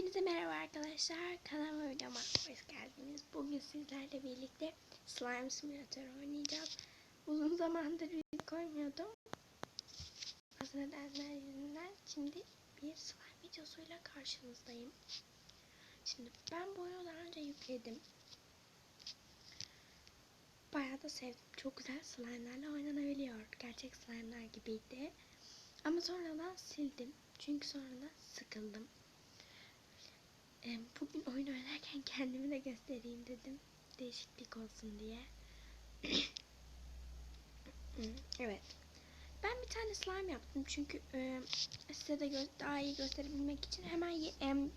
Hepinize merhaba arkadaşlar. Kanalıma videoma hoş geldiniz. Bugün sizlerle birlikte Slime Simulator oynayacağız. Uzun zamandır video koymuyordum. Az nedenler yüzünden şimdi bir slime videosuyla karşınızdayım. Şimdi ben bu oyunu daha önce yükledim. Bayağı da sevdim. Çok güzel slime'larla oynanabiliyor. Gerçek slime'lar gibiydi. Ama sonradan sildim. Çünkü sonradan sıkıldım. Bugün oyun oynarken kendimi de göstereyim dedim. Değişiklik olsun diye. evet. Ben bir tane slime yaptım çünkü size de daha iyi gösterebilmek için hemen ye- em,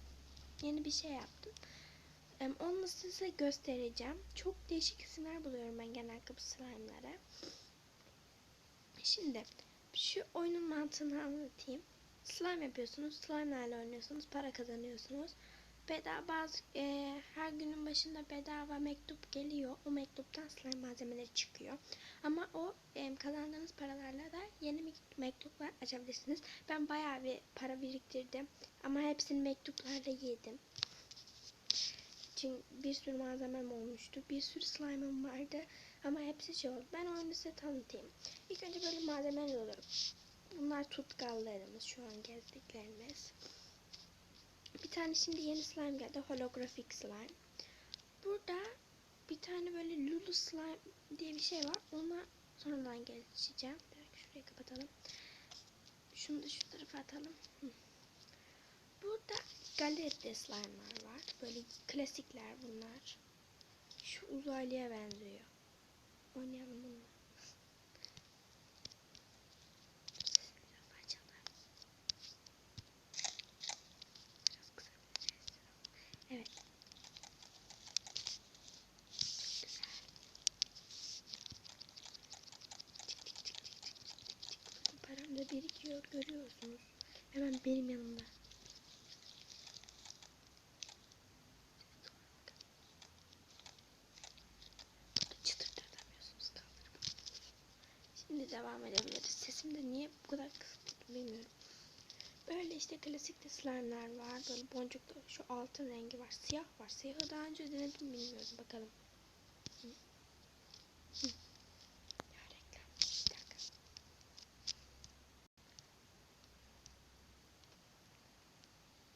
yeni bir şey yaptım. Onu size göstereceğim. Çok değişik isimler buluyorum ben genellikle bu slime'lara. Şimdi şu oyunun mantığını anlatayım. Slime yapıyorsunuz, slime'larla oynuyorsunuz, para kazanıyorsunuz. Bedava e, her günün başında bedava mektup geliyor. O mektuptan slime malzemeleri çıkıyor. Ama o e, kazandığınız paralarla da yeni mek- mektuplar açabilirsiniz. Ben bayağı bir para biriktirdim. Ama hepsini mektuplarla yedim. Çünkü bir sürü malzemem olmuştu. Bir sürü slime'ım vardı. Ama hepsi şey oldu. Ben oyunu size tanıtayım. İlk önce böyle malzemeler olur. Bunlar tutkallarımız. Şu an gezdiklerimiz. Bir tane şimdi yeni slime geldi. Holografik slime. Burada bir tane böyle Lulu slime diye bir şey var. Ona sonradan dakika şurayı kapatalım. Şunu da şu tarafa atalım. Hı. Burada galeride slime'lar var. Böyle klasikler bunlar. Şu uzaylıya benziyor. Oynayalım bununla. Sesini biraz açalım. Biraz kısabiliriz. Evet. Çok güzel. Çık çık çık çık çık çık çık çık. Bakın param da birikiyor görüyorsunuz. Hemen benim yanımda. Şimdi devam edebiliriz. Sesim de niye bu kadar kısık bilmiyorum. Böyle işte klasikte slime'lar var. Böyle boncuklu şu altın rengi var. Siyah var. Siyahı daha önce denedim bilmiyorum. Bakalım. Hı. Hı. Ya reklam. Bir dakika.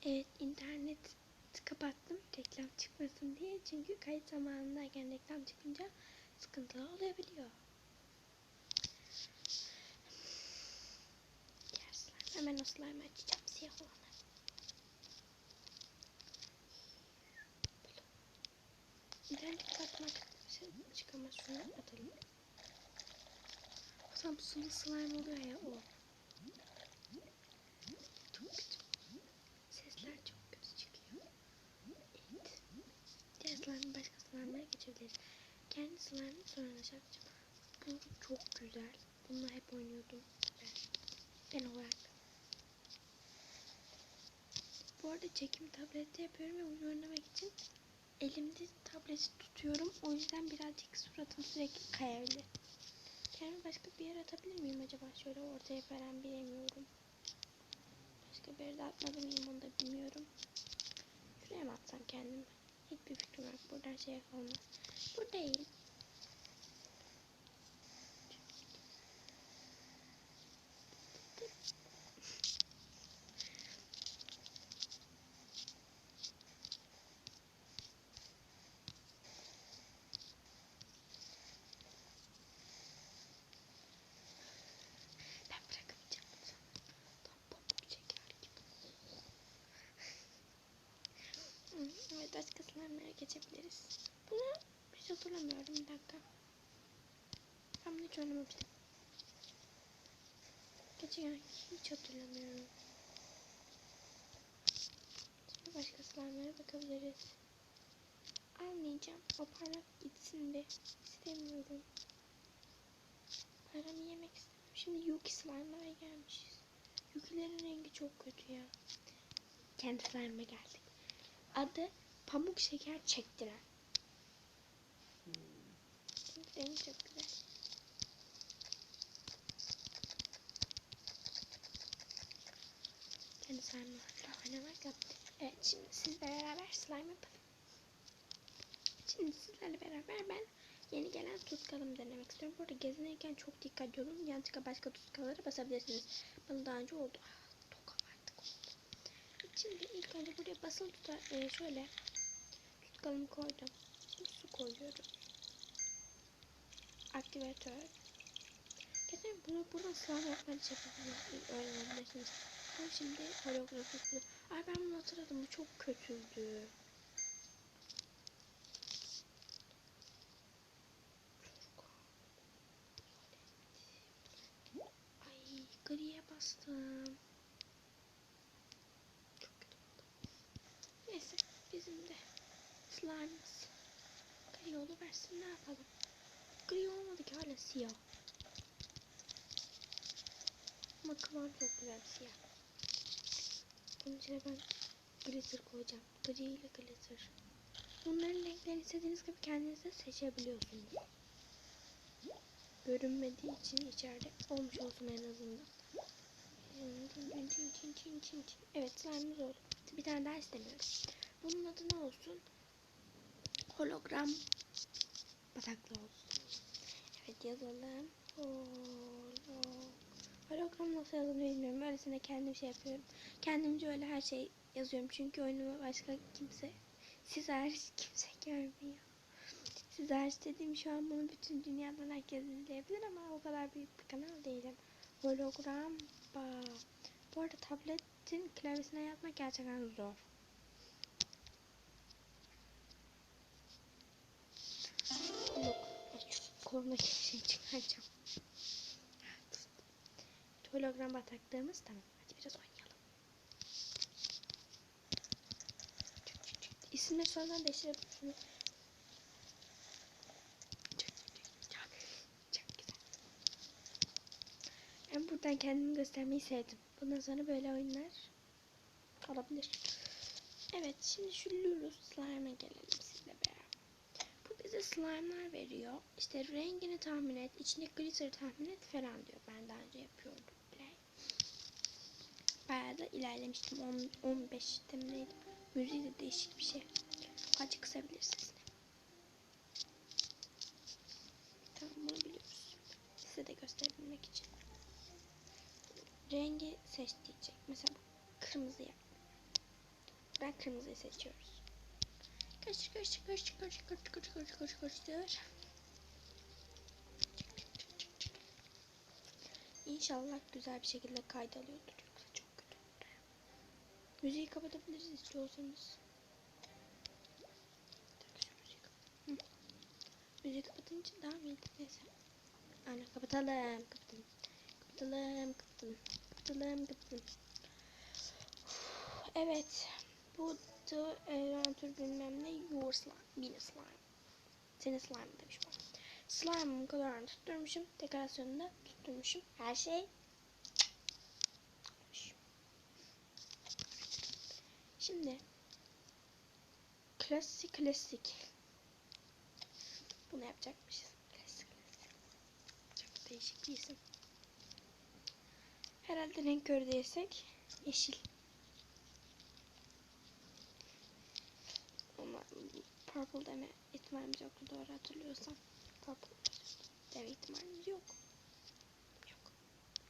Evet internet kapattım reklam çıkmasın diye. Çünkü kayıt zamanındayken reklam çıkınca sıkıntılı olabiliyor. Slime. Hemen slime açacağım. Siyah olanı. Kapatmak şey çıkamaz. Şunu atalım. Samsun'un slime oluyor ya o. Çok kötü. Sesler çok kötü çıkıyor. Evet. Diğer slime başka slime'lara geçebiliriz. Kendi slime'ı sonra yapacağım. Bu çok güzel. Bununla hep oynuyordum. Ben, ben olarak. Bu arada çekim tablette yapıyorum ve oyun oynamak için elimde tableti tutuyorum. O yüzden birazcık suratım sürekli kayabilir. Kendimi başka bir yere atabilir miyim acaba? Şöyle ortaya falan bilemiyorum. Başka bir yere de atmadı mıyım onu da bilmiyorum. Şuraya mı atsam kendimi? Hiçbir fikrim yok. Buradan şey olmaz. Buradayım. Ben bırakamayacağım bunu sana. Tam pamuk şeker gibi. Hı, evet başka slime'lara geçebiliriz. Bunu hiç hatırlamıyorum bir dakika. Ben bunu hiç oynamamıştım. Gerçekten hiç hatırlamıyorum. Şimdi başka slime'lara bakabiliriz. Almayacağım. O para gitsin be. İstemiyorum. Paramı yemek istemiyorum. Şimdi Yuki slime'lara gelmişiz. Yuki'lerin rengi çok kötü ya. Kendi slime'ıma geldik. Adı pamuk şeker çektiren. Rengi çok güzel. Kendi slime'larla oynamak yaptım. Evet şimdi sizlerle beraber slime yapalım. Şimdi sizlerle beraber ben yeni gelen tutkalımı denemek istiyorum. Bu arada gezinirken çok dikkatli olun. Yanlışlıkla başka tutkallara basabilirsiniz. Bana daha önce oldu. Ah, Tokam artık oldu. Şimdi ilk önce buraya basılı tutar. e, şöyle tutkalımı koydum. Su koyuyorum. Aktivatör. Geçen bunu buradan slime yapmayı yapabilirsiniz. Öğrenebilirsiniz. Ben şimdi holografi Ay ben bunu hatırladım. Bu çok kötüydü. Ay griye bastım. Çok kötü oldu. Neyse bizim de slime'ımız gri oluversin ne yapalım. Gri olmadı ki hala siyah. Ama kıvam çok güzel siyah. Bunun içine ben glitter koyacağım. Gri ile glitter. Bunların renklerini istediğiniz gibi kendiniz de seçebiliyorsunuz. Görünmediği için içeride olmuş olsun en azından. Evet slime'ımız oldu. Bir tane daha istemiyorum. Bunun adı ne olsun? Hologram bataklı olsun. Evet yazalım. Holo. Hologram nasıl yazılıyor bilmiyorum. Öylesine kendim şey yapıyorum. Kendimce öyle her şey yazıyorum. Çünkü oyunumu başka kimse, siz hariç kimse görmüyor. Siz hariç dediğim şu an bunu bütün dünyadan herkes izleyebilir ama o kadar büyük bir kanal değilim. Hologram. Bu arada tabletin klavyesine yazmak gerçekten zor. Kolumdaki şey çıkaracağım. Hologram bataklığımız tamam. Hadi biraz oynayalım. İsmini sonradan değiştirebilirsiniz. Ben buradan kendimi göstermeyi sevdim. Bundan sonra böyle oyunlar olabilir. Evet şimdi şu Lulu Slime'a gelelim bize slime'lar veriyor. İşte rengini tahmin et, içindeki glitter tahmin et falan diyor. Ben daha önce yapıyordum bile. Bayağı da ilerlemiştim. 10, 15 neydi? Müziği de değişik bir şey. Acı kısabilirsiniz. Tamam bunu biliyoruz. Size de gösterebilmek için. Rengi seç diyecek. Mesela kırmızı yap. Ben kırmızıyı seçiyoruz. İnşallah güzel bir şekilde kaydalıyordur yoksa çok kötü. Müziği kapatabiliriz istiyorsanız. Müziği kapatınca daha mı iyiydi? Neyse. Aynen kapatalım. Kapatalım. Kapatalım. Kapatalım. Kapatalım. Kapatalım. Evet. Bu da Adventure bilmem ne your slime. Mini slime. Senin slime demiş bana. Slime'ın kadarını tutturmuşum. Dekorasyonunu da tutturmuşum. Her şey. Şimdi klasik klasik. Bunu yapacakmışız. Klasik klasik. Çok değişik bir isim. Herhalde renk değilsek yeşil. Ama purple deme ihtimalimiz yoktu doğru hatırlıyorsam. Purple deme ihtimalimiz yok. Yok.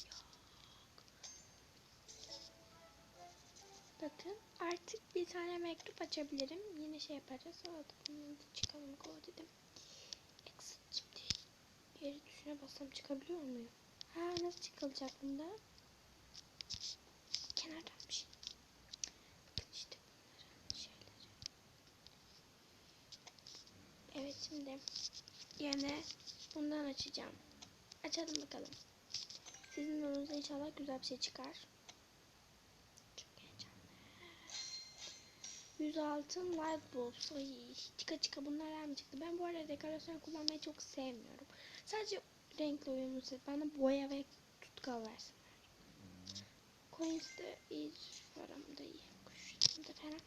Yok. Bakın artık bir tane mektup açabilirim. Yine şey yapacağız. Sonra da bunu da çıkalım go dedim. Exit şimdi. Geri tuşuna bassam çıkabiliyor muyum? Ha nasıl çıkılacak bunda? Kenardanmış. Bakın işte bunların şeyleri. Evet şimdi yine bundan açacağım. Açalım bakalım. Sizin yolunuzda inşallah güzel bir şey çıkar. Çok heyecanlı. 106 light bulbs. Ay, çıka çıka bunlar mı çıktı? Ben bu arada dekorasyon kullanmayı çok sevmiyorum. Sadece renkli uyumlu set. Bana boya ve tutkal versinler. Coins de iyi. Param da iyi. Kuşum da falan.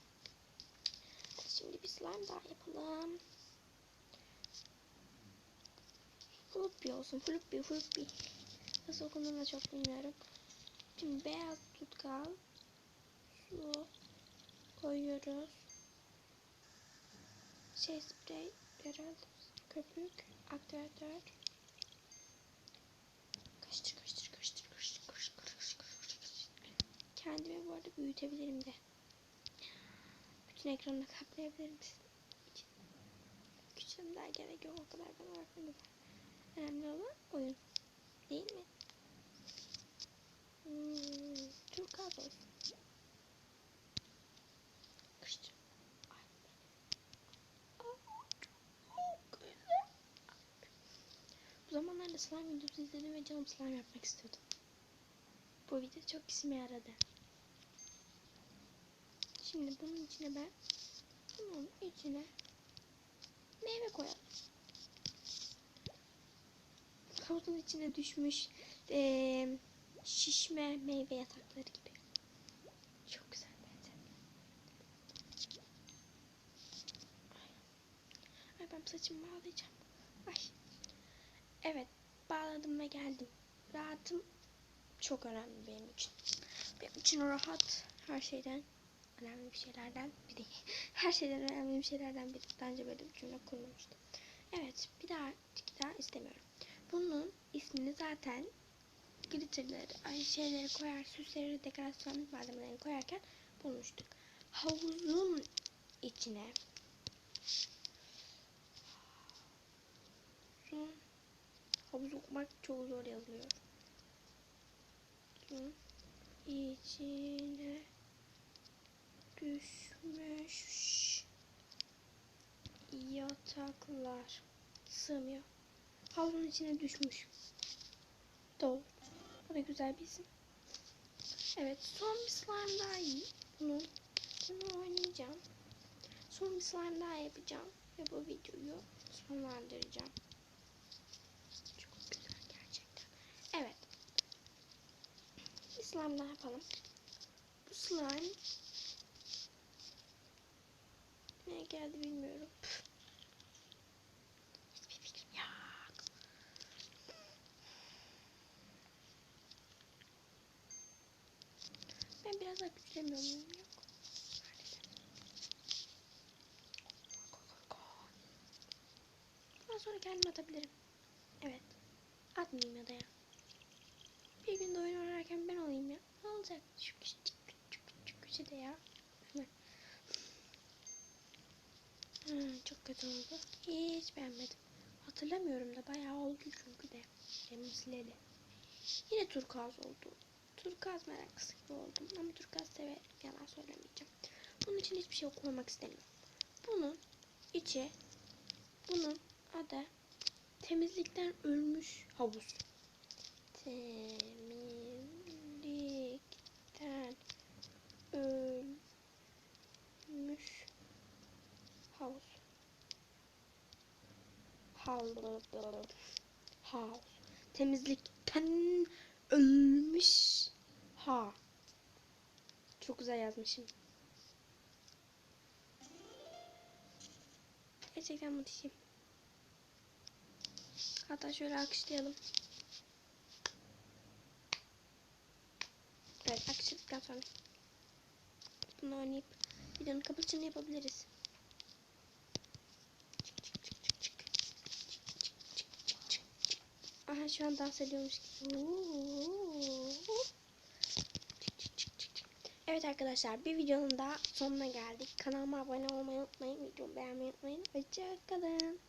Şimdi bir slime daha yapalım. Floppy olsun. Floppy, floppy. Nasıl okunduğunu da çok bilmiyorum. Şimdi beyaz tutkal. Su. Koy koyuyoruz. Şey sprey herhalde. Köpük. Aktivatör. Karıştır karıştır karıştır karıştır karıştır karıştır karıştır. Kendimi bu arada büyütebilirim de. Bütün ekranını kaplayabilir misin? İçin. Küçülümler gerek yok o kadar bana bakmanız. Önemli olan oyun. Değil mi? Hmm, turkuaz olsun. Güzel. Bu zamanlarda slime videosu izledim ve canım slime yapmak istiyordum. Bu video çok işime yaradı. Şimdi bunun içine ben bunun içine meyve koyalım. Havuzun içine düşmüş eee, şişme meyve yatakları gibi. Çok güzel benzetme. Ay ben saçımı bağlayacağım. Ay. Evet bağladım ve geldim. Rahatım çok önemli benim için. Benim için rahat her şeyden önemli bir şeylerden biri. Her şeyden önemli bir şeylerden biri. Önce böyle bir cümle kurmamıştım. Evet bir daha bir daha istemiyorum. Bunun ismini zaten glitterleri, ay şeyleri koyar, süsleri, dekorasyon malzemelerini koyarken bulmuştuk. Havuzun içine havuz okumak çok zor yazılıyor. İçine düşmüş yataklar sığmıyor. Havuzun içine düşmüş. Doğru. O da güzel bir isim. Evet son bir slime daha iyi. Bunu, bunu oynayacağım. Son bir slime daha yapacağım. Ve bu videoyu sonlandıracağım. Çok güzel gerçekten. Evet. Bir slime daha yapalım. Bu slime ne geldi bilmiyorum. Hiçbir fikrim yok. Güçlemiyor muyum? Yok. Bundan sonra kendim atabilirim. Evet. Atmayayım ya da ya. Bir günde oyun oynarken ben olayım ya. Ne olacak? Şu küçük küçük küçük köşede ya. Hemen. Hmm, çok kötü oldu. Hiç beğenmedim. Hatırlamıyorum da bayağı oldu çünkü de. Demin sileli. Yine turkuaz oldu. Turkuaz meraklısı gibi oldum ama turkuaz severim. Yalan söylemeyeceğim. Bunun için hiçbir şey okumamak istemiyorum. Bunun içi bunun adı temizlikten ölmüş havuz. Temizlikten ölmüş havuz. Havuz. Havuz. Temizlikten ölmüş ha. Çok güzel yazmışım. Gerçekten muhteşem. Hatta şöyle alkışlayalım. Evet alkışladıktan sonra bunu oynayıp videonun kapatışını yapabiliriz. Aha şu an dans ediyormuş gibi. Evet arkadaşlar bir videonun daha sonuna geldik. Kanalıma abone olmayı unutmayın. Videomu beğenmeyi unutmayın. Hoşçakalın.